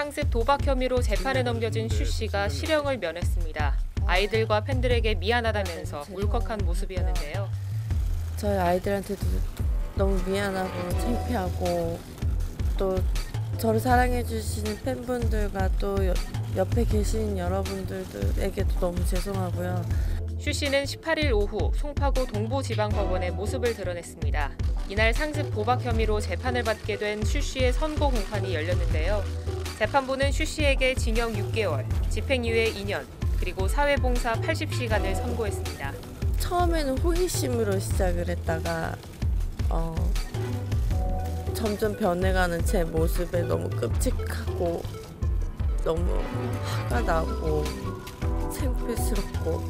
상습 도박 혐의로 재판에 넘겨진 슈 씨가 실형을 면했습니다. 아이들과 팬들에게 미안하다면서 울컥한 모습이었는데요. 저희 아이들한테도 너무 미안하고 창피하고 또 저를 사랑해 주시는 팬분들과 또 여- 옆에 계신 여러분들에게도 너무 죄송하고요. 슈 씨는 18일 오후 송파구 동부지방법원에 모습을 드러냈습니다. 이날 상습 도박 혐의로 재판을 받게 된 슈 씨의 선고 공판이 열렸는데요. 재판부는 슈 씨에게 징역 6개월, 집행유예 2년, 그리고 사회봉사 80시간을 선고했습니다. 처음에는 호기심으로 시작을 했다가 어, 점점 변해가는 제 모습에 너무 끔찍하고 너무 화가 나고 창피스럽고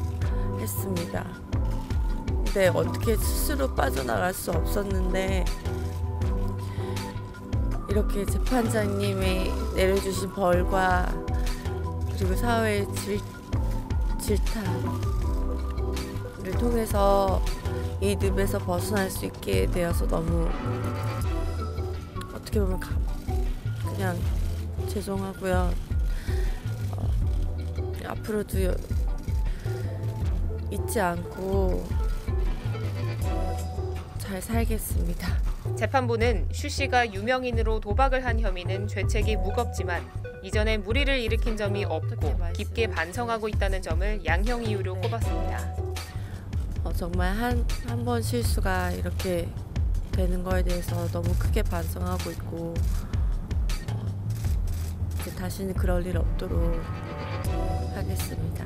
했습니다. 근데 어떻게 스스로 빠져나갈 수 없었는데 이렇게 재판장님이 내려주신 벌과 그리고 사회의 질, 질타를 통해서 이 늪에서 벗어날 수 있게 되어서 너무 어떻게 보면 가- 그냥 죄송하고요. 어, 앞으로도 여- 잊지 않고 잘 살겠습니다. 재판부는 슈 씨가 유명인으로 도박을 한 혐의는 죄책이 무겁지만 이전에 무리를 일으킨 점이 없고 깊게 반성하고 있다는 점을 양형 이유로 네. 꼽았습니다. 어, 정말 한 한 번 실수가 이렇게 되는 거에 대해서 너무 크게 반성하고 있고 어, 다시는 그럴 일 없도록 하겠습니다.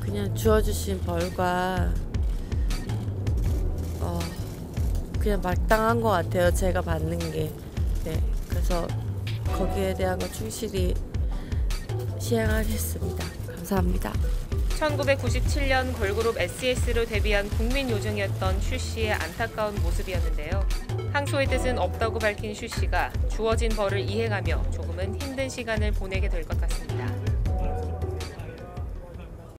그냥 주어주신 벌과 그냥 마땅한 것 같아요. 제가 받는 게. 네, 그래서 거기에 대한 거 충실히 시행하겠습니다. 감사합니다. 1997년 걸그룹 SES로 데뷔한 국민 요정이었던 슈 씨의 안타까운 모습이었는데요. 항소의 뜻은 없다고 밝힌 슈 씨가 주어진 벌을 이행하며 조금은 힘든 시간을 보내게 될 것 같습니다.